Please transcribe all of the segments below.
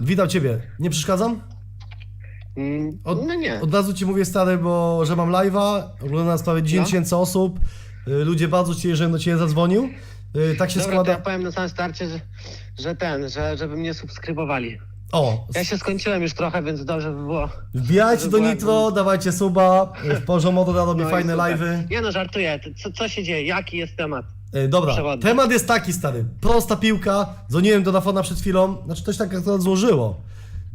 Witam ciebie. Nie przeszkadzam? Mm, Od, no nie. Od razu ci mówię stary, bo że mam live'a, ogląda nas prawie 10 No. tysięcy osób. Y, Ludzie bardzo chcieli, żebym do ciebie zadzwonił. Y, Tak się Dobra, to składa. ja powiem na samym starcie, że, że ten, że żeby mnie subskrybowali. O, Ja się skończyłem już trochę, więc dobrze by było. wbijajcie do Nitro, dawajcie suba. y, W porze modo robię No i fajne super. live'y. Nie no, żartuję. Co, co się dzieje? Jaki jest temat? Y, Dobra, temat jest taki stary. Prosta piłka. Dzwoniłem do Dafona przed chwilą. Znaczy coś tak akurat złożyło.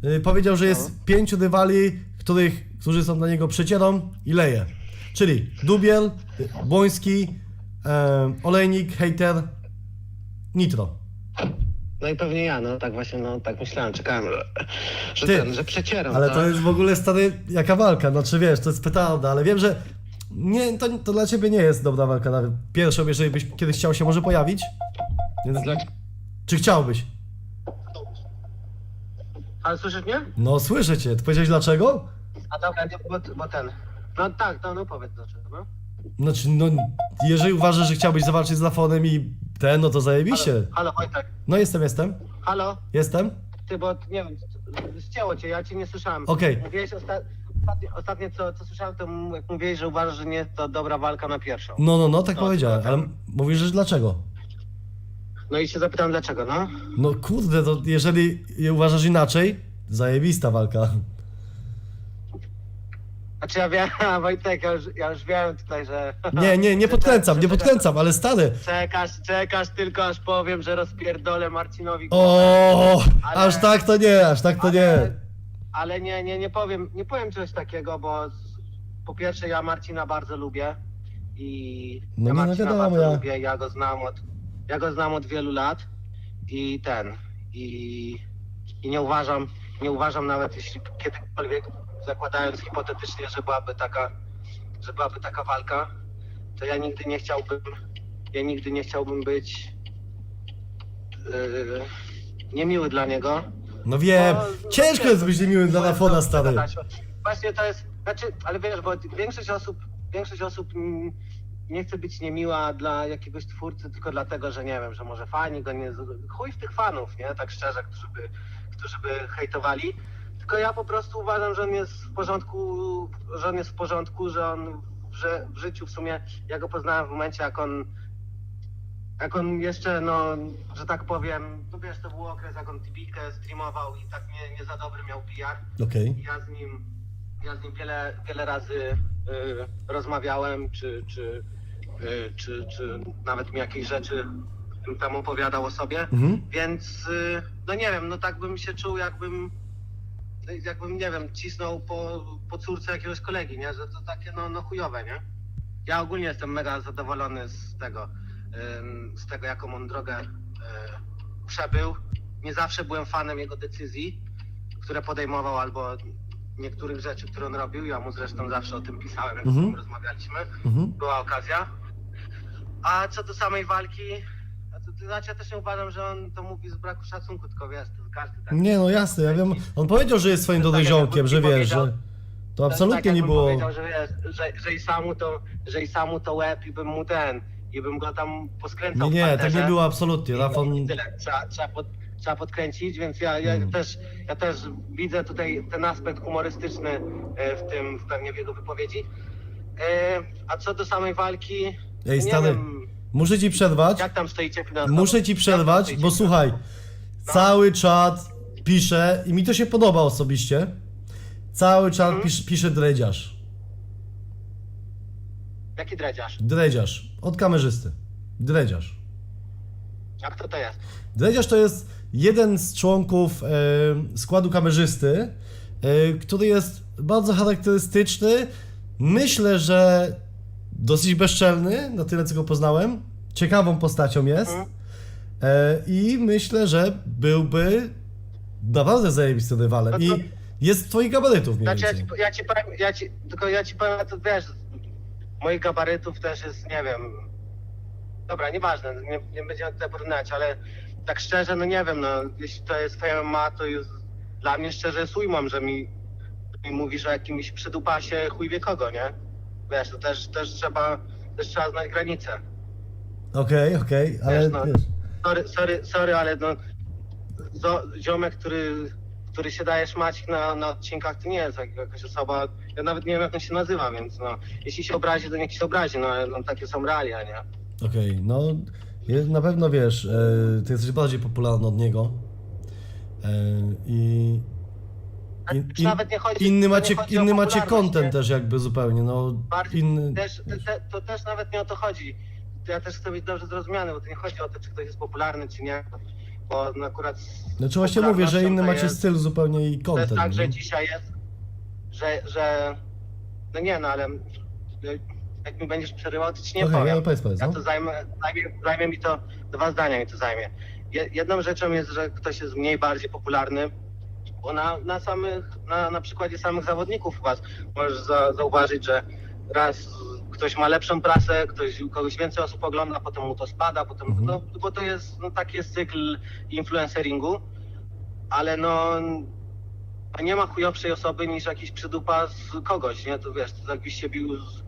Y, Powiedział, że jest No. pięciu rywali, których, którzy są dla niego przecierą i leje. Czyli Dubiel, Błoński, e, Olejnik, Hater, Nitro. No i pewnie ja, no tak właśnie, no tak myślałem, czekałem, że, że Ty, ten, że przecieram. Ale tak? to jest w ogóle stary, jaka walka, znaczy wiesz, to jest petarda, ale wiem, że nie, to, to dla ciebie nie jest dobra walka nawet. Pierwszą, jeżeli byś kiedyś chciał się może pojawić. Więc, czy chciałbyś? Ale słyszysz mnie? No słyszę cię, ty powiedziałeś dlaczego? A dobra, nie, bo, bo ten. No tak, no, no powiedz dlaczego, no. Znaczy, no, jeżeli uważasz, że chciałbyś zawalczyć z Lafonem i ten, no to zajebiście. Halo, halo Wojtek. No jestem, jestem, Halo? jestem. Ty, bo nie wiem, ścięło cię, ja cię nie słyszałem. Okej. Mówiłeś osta... ostatnie, ostatnie co, co słyszałem, to jak mówiłeś, że uważasz, że nie jest to dobra walka na pierwszą. No, no, no, tak No, powiedziałem, ale mówisz, że dlaczego? No i się zapytam dlaczego, no? No kurde, to jeżeli uważasz inaczej, zajebista walka. Znaczy ja wiem, Wojtek, ja już, ja już wiem tutaj, że... Nie, nie, nie że podkręcam, nie podkręcam, ale stary, Czekasz, czekasz tylko aż powiem, że rozpierdolę Marcinowi. O, Ale- aż tak to nie, aż tak to nie. Ale, ale nie, nie, nie powiem, nie powiem czegoś takiego, bo z- po pierwsze ja Marcina bardzo lubię i No ja nie, no Marcina wiadomo, bardzo ja- lubię, ja go znam od, ja go znam od wielu lat i ten, i, i nie uważam, nie uważam nawet jeśli kiedykolwiek, zakładając hipotetycznie, że byłaby taka, że byłaby taka walka, to ja nigdy nie chciałbym, ja nigdy nie chciałbym być yy, niemiły dla niego, No wiem, no, ciężko no, jest być niemiłym dla Bo- Lafona, stary. Właśnie to jest, znaczy, ale wiesz, bo większość osób, większość osób mm, nie chce być niemiła dla jakiegoś twórcy tylko dlatego, że nie wiem, że może fani go nie... Chuj w tych fanów, nie? Tak szczerze, którzy by, którzy by hejtowali. Tylko ja po prostu uważam, że on jest w porządku, że on jest w porządku, że on że w życiu w sumie, ja go poznałem w momencie, jak on jak on jeszcze, no, że tak powiem, no wiesz, to był okres, jak on Tibikę streamował i tak nie, nie za dobry miał PR. Okej. I Ja z nim, ja z nim wiele, wiele razy y, rozmawiałem, czy, czy, y, czy, czy nawet mi jakieś rzeczy tam opowiadał o sobie. Mhm. Więc, y, no nie wiem, no tak bym się czuł, jakbym, jakbym, nie wiem, cisnął po, po córce jakiegoś kolegi, nie? Że to takie, no, no chujowe, nie? Ja ogólnie jestem mega zadowolony z tego, z tego, jaką on drogę y, przebył. Nie zawsze byłem fanem jego decyzji, które podejmował, albo niektórych rzeczy, które on robił. Ja mu zresztą zawsze o tym pisałem, jak z Mhm. nim rozmawialiśmy. Mhm. Była okazja. A co do samej walki, to, znaczy ja też nie uważam, że on to mówi z braku szacunku, tylko wiesz, to każdy tak. Nie no jasne, ja wiem. On powiedział, że jest swoim tak dodejziomkiem, jakby że wiesz, że to jest absolutnie tak, nie było. powiedział, że, wiesz, że, że i samu to, że i samu to łeb i bym mu ten, i bym go tam poskręcał Nie, w nie, tak parterze. nie było absolutnie. Rafon. i tyle. Trzeba, trzeba, pod, trzeba podkręcić, więc ja, ja, Mm. też, ja też widzę tutaj ten aspekt humorystyczny e, w tym, w pewnie w jego wypowiedzi. E, A co do samej walki, Ej, nie stary, wiem, muszę ci przerwać. jak tam stoicie finansowo? Muszę ci Jak tam przerwać, stoicie bo słuchaj, No. cały czat pisze i mi to się podoba osobiście. Cały czat Mhm. pisz, pisze dredziarz. Jaki dredziarz? Dredziarz. Od kamerzysty. Dredziarz. A kto to jest? Dredziarz to jest jeden z członków e, składu kamerzysty, e, który jest bardzo charakterystyczny. Myślę, że dosyć bezczelny, na tyle co go poznałem. Ciekawą postacią jest. Mhm. E, I myślę, że byłby naprawdę zajebistym rywalem. No I jest twoich gabarytów mniej Znaczy ja ci, więcej. ja ci powiem, ja ci, tylko ja ci powiem, to wiesz, moich gabarytów też jest, nie wiem, dobra, nieważne, nie, nie będziemy tutaj porównywać, ale tak szczerze, no nie wiem, no, jeśli to jest twoja ma, to jest dla mnie szczerze jest ujmą, że mi, mi mówisz o jakimś przydupasie chuj wie kogo, nie? Wiesz, to też, też trzeba, też trzeba znać granice. Okej, okej, ale Wiesz, no. wiesz. Sorry, sorry, sorry, ale no, zo, ziomek, który który się daje szmać na, na odcinkach, to nie jest jak- jakaś osoba, ja nawet nie wiem jak on się nazywa, więc no, jeśli się obrazi, to niech się obrazi, no, ale no takie są realia, nie? Okej, no je- na pewno wiesz, e, ty jesteś bardziej popularny od niego. E, I Czy nawet nie chodzi- inny to macie, nie chodzi o inny macie popularność, content nie? też jakby zupełnie, no Bardziej inny... też, te, te, to też nawet nie o to chodzi. To ja też chcę być dobrze zrozumiany, bo to nie chodzi o to, czy ktoś jest popularny, czy nie. Bo no akurat. Znaczy właśnie mówię, że inny to macie jest, styl zupełnie i To jest tak, że nie? dzisiaj jest, że, że. No nie, no ale. y, Jak mi będziesz przerywał, to ci nie Okej, powiem. ja powiedz, powiedz, Ja no. to zajmę, zajmie, zajmie mi to, dwa zdania mi to zajmie. Je- Jedną rzeczą jest, że ktoś jest mniej bardziej popularny, bo na, na samych, na, na przykładzie samych zawodników was możesz za, zauważyć, że raz ktoś ma lepszą prasę, ktoś, kogoś więcej osób ogląda, potem mu to spada, potem, Mhm. no, bo to jest, no, taki jest cykl influenceringu, ale no, no nie ma chujowszej osoby niż jakiś przydupa z kogoś, nie? To wiesz, to jakbyś się bił z,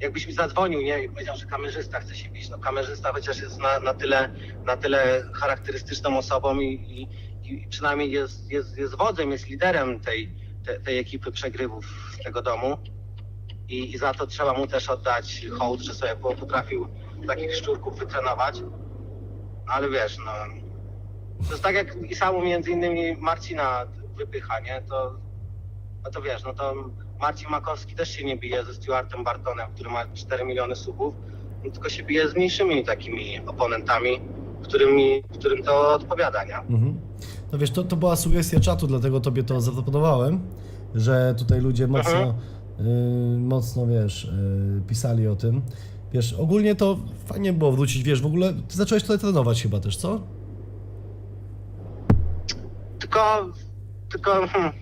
jakbyś mi zadzwonił, nie, i powiedział, że kamerzysta chce się bić. No kamerzysta chociaż jest na, na, tyle, na tyle charakterystyczną osobą i, i, i przynajmniej jest, jest, jest wodzem, jest liderem tej, te, tej ekipy przegrywów z tego domu. I, I za to trzeba mu też oddać hołd, że sobie po- potrafił takich szczurków wytrenować. No, ale wiesz, no. To jest tak jak i samo między innymi Marcina wypycha, nie? To, no to wiesz, no to Marcin Makowski też się nie bije ze Stuartem Bartonem, który ma 4 miliony subów, no tylko się bije z mniejszymi takimi oponentami, którymi, którym to odpowiada, nie? Mhm. No wiesz, to, to była sugestia czatu, dlatego tobie to zaproponowałem, że tutaj ludzie mocno, Mhm. Y, mocno wiesz, y, pisali o tym. Wiesz, ogólnie to fajnie było wrócić, wiesz, w ogóle ty zacząłeś trochę trenować chyba też, co? Tylko, tylko hmm,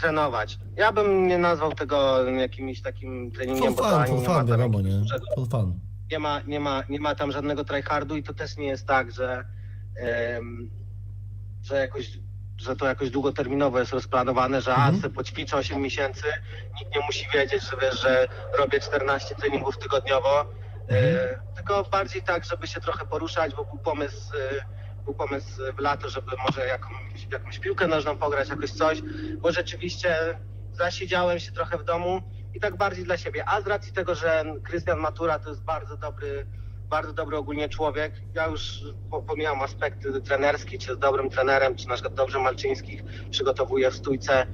trenować. Ja bym nie nazwał tego jakimś takim treningiem, For bo to fun, ani for nie ma fun, tam wiadomo, jakiegoś nie? dużego For fun. nie ma, nie ma, nie ma tam żadnego tryhardu i to też nie jest tak, że, em, że jakoś że to jakoś długoterminowo jest rozplanowane, że Mhm. a se poćwiczę 8 miesięcy, nikt nie musi wiedzieć, że wiesz, że robię 14 treningów tygodniowo. E, tylko bardziej tak, żeby się trochę poruszać, bo był pomysł, e, był pomysł w lato, żeby może jakąś, jakąś piłkę nożną pograć, jakoś coś, bo rzeczywiście zasiedziałem się trochę w domu i tak bardziej dla siebie. A z racji tego, że Krystian Matura to jest bardzo dobry, bardzo dobry ogólnie człowiek, ja już po- pomijam aspekty trenerskie, czy jest dobrym trenerem, czy na przykład dobrze Malczyńskich przygotowuje w stójce,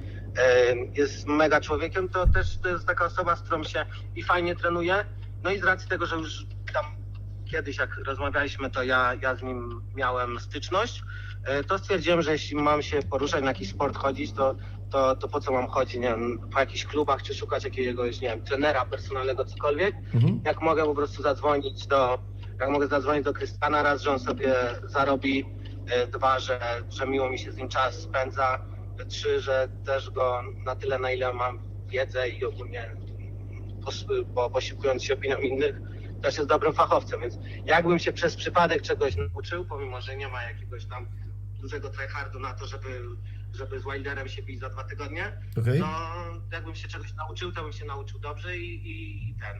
jest mega człowiekiem, to też to jest taka osoba, z którą się i fajnie trenuje. No i z racji tego, że już tam kiedyś jak rozmawialiśmy, to ja, ja z nim miałem styczność, e, to stwierdziłem, że jeśli mam się poruszać na jakiś sport chodzić, to, to, to po co mam chodzić, nie wiem, po jakichś klubach, czy szukać jakiegoś, nie wiem, trenera personalnego, cokolwiek, Mhm. jak mogę po prostu zadzwonić do, jak mogę zadzwonić do Krystiana raz, że on sobie zarobi, e, dwa, że, że miło mi się z nim czas spędza, trzy, że też go na tyle, na ile mam wiedzę i ogólnie pos, bo posiłkując się opinią innych, też jest dobrym fachowcem, więc jakbym się przez przypadek czegoś nauczył, pomimo, że nie ma jakiegoś tam dużego tryhardu na to, żeby, żeby z Wilderem się bić za dwa tygodnie, Okej? no jakbym się czegoś nauczył, to bym się nauczył dobrze i, i, i ten.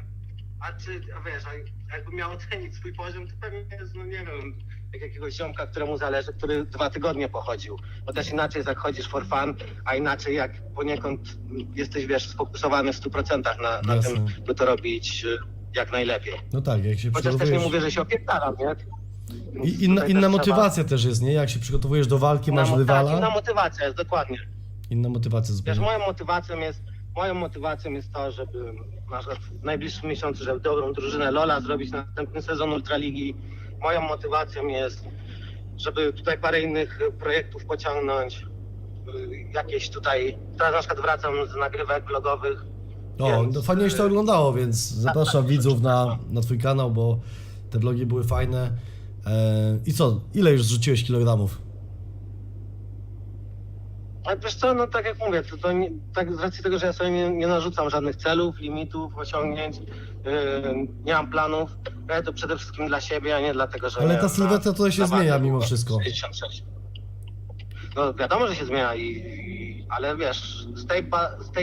A czy, a wiesz, a jakbym miał ocenić swój poziom, to pewnie jest, no nie wiem, jak jakiegoś ziomka, któremu zależy, który dwa tygodnie pochodził. Bo też inaczej jest jak chodzisz for fun, a inaczej jak poniekąd jesteś, wiesz, sfokusowany w 100% na, na Jasne. tym, by to robić y, jak najlepiej. No tak, jak się Chociaż też nie przygotowujesz... mówię, że się opierdalam, nie? I inna, inna motywacja też jest, nie? Jak się przygotowujesz do walki, masz inna, mo- tak, inna rywala, motywacja jest, dokładnie. inna motywacja Wiesz, zupełnie. moją motywacją jest, moją motywacją jest to, żeby na przykład w najbliższym miesiącu, żeby dobrą drużynę Lola zrobić na następny sezon Ultraligi. Moją motywacją jest, żeby tutaj parę innych projektów pociągnąć. Y, Jakieś tutaj, teraz na przykład wracam z nagrywek vlogowych. O, więc, no fajnie się to y, oglądało, więc zapraszam widzów na, na twój kanał, bo te vlogi były fajne. E, I co, ile już zrzuciłeś kilogramów? Ale wiesz co, no tak jak mówię, to, to nie, tak z racji tego, że ja sobie nie, nie narzucam żadnych celów, limitów, osiągnięć, yy, nie mam planów, ja to przede wszystkim dla siebie, a nie dlatego, że... Ale ta sylwetka tutaj się zmienia mimo wszystko. 66. No wiadomo, że się zmienia, i, i, ale wiesz, step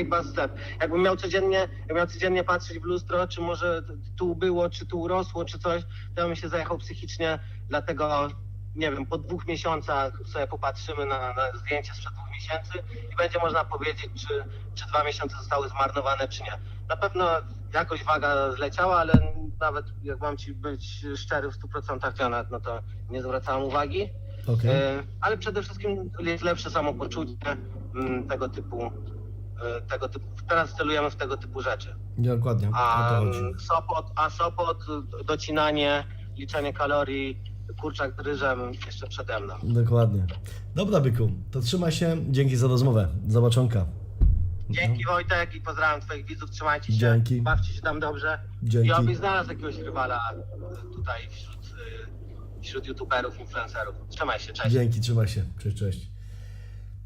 by step. Jakbym miał codziennie, jakbym miał codziennie patrzeć w lustro, czy może tu było, czy tu urosło, czy coś, to bym się zajechał psychicznie, dlatego nie wiem, po dwóch miesiącach sobie popatrzymy na, na zdjęcie sprzed dwóch miesięcy i będzie można powiedzieć, czy, czy dwa miesiące zostały zmarnowane, czy nie. Na pewno jakoś waga zleciała, ale nawet jak mam ci być szczery w 100%, to ja nawet na to nie zwracałem uwagi. Okej. E, ale przede wszystkim jest lepsze samopoczucie mm, tego typu, e, tego typu. Teraz celujemy w tego typu rzeczy. Dokładnie, A mm, Sopot, a Sopot, docinanie, liczenie kalorii, kurczak z ryżem jeszcze przede mną. Dokładnie. Dobra, Byku, to trzymaj się. Dzięki za rozmowę. Zobaczonka. Dzięki Wojtek i pozdrawiam twoich widzów, trzymajcie się, Dzięki. bawcie się tam dobrze. Dzięki. I obyś znalazł jakiegoś rywala tutaj wśród, e, wśród youtuberów, influencerów. Trzymaj się, cześć. Dzięki, trzymaj się. Cześć, cześć.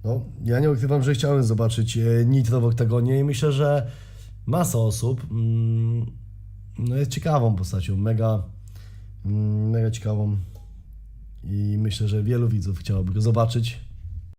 No, ja nie ukrywam, że chciałem zobaczyć e, Nitro w oktagonie i myślę, że masa osób mm, no jest ciekawą postacią, mega, mm, mega ciekawą i myślę, że wielu widzów chciałoby go zobaczyć.